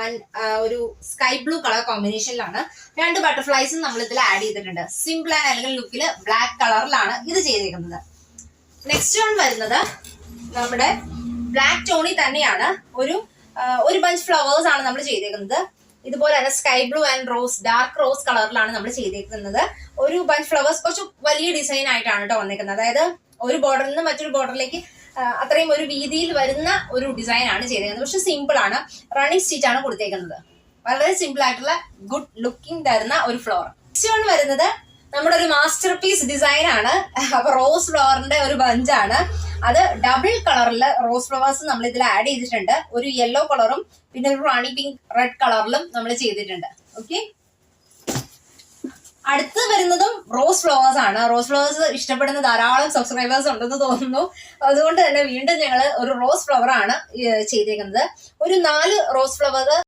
And ഒരു sky blue colour കോമ്പിനേഷനിലാണ് രണ്ട് ബട്ടർഫ്ലൈസും നമ്മൾ ഇതിൽ ആഡ് ചെയ്തിട്ടുണ്ട്. സിമ്പിൾ ആൻഡ് അല്ലെങ്കിൽ ലുക്കിൽ ബ്ലാക്ക് കളറിലാണ് ഇത് ചെയ്തിരിക്കുന്നത് നെക്സ്റ്റ് വൺ വരുന്നത് നമ്മുടെ ബ്ലാക്ക് ടോണി തന്നെയാണ്. ഒരു ഒരു ബഞ്ച് ഫ്ലവേഴ്സ് ആണ് നമ്മൾ ചെയ്തേക്കുന്നത്. ഇതുപോലെ തന്നെ sky blue and rose dark rose കളറിലാണ് നമ്മൾ ചെയ്തേക്കുന്നത്. ഒരു ബഞ്ച് ഫ്ലവേഴ്സ് കുറച്ച് വലിയ ഡിസൈൻ ആയിട്ടാണ് കേട്ടോ വന്നേക്കുന്നത്. അതായത് ഒരു ബോർഡറിൽ നിന്ന് മറ്റൊരു ബോർഡറിലേക്ക് അത്രയും ഒരു വീതിയിൽ വരുന്ന ഒരു ഡിസൈൻ ആണ് ചെയ്തേക്കുന്നത്. പക്ഷെ സിമ്പിൾ ആണ്. റണ്ണിങ് സ്റ്റിച്ച് ആണ് കൊടുത്തേക്കുന്നത്. വളരെ സിമ്പിൾ ആയിട്ടുള്ള ഗുഡ് ലുക്കിംഗ് തരുന്ന ഒരു ഫ്ലോർ നെക്സ്റ്റ് വൺ വരുന്നത് നമ്മുടെ ഒരു മാസ്റ്റർ പീസ് ഡിസൈൻ ആണ്. അപ്പൊ റോസ് ഫ്ലവറിന്റെ ഒരു ബഞ്ചാണ് അത് ഡബിൾ കളറിൽ റോസ് ഫ്ലവേഴ്സ് നമ്മൾ ഇതിൽ ആഡ് ചെയ്തിട്ടുണ്ട്. ഒരു യെല്ലോ കളറും പിന്നെ ഒരു റാണി പിങ്ക് റെഡ് കളറിലും നമ്മൾ ചെയ്തിട്ടുണ്ട്. ഓക്കെ അടുത്ത് വരുന്നതും റോസ് ഫ്ലവേഴ്സ് ആണ്. റോസ് ഫ്ലവേഴ്സ് ഇഷ്ടപ്പെടുന്ന ധാരാളം സബ്സ്ക്രൈബേഴ്സ് ഉണ്ടെന്ന് തോന്നുന്നു. അതുകൊണ്ട് തന്നെ വീണ്ടും ഞങ്ങൾ ഒരു റോസ് ഫ്ലവർ ആണ് ചെയ്തേക്കുന്നത്. ഒരു നാല് റോസ് ഫ്ലവർ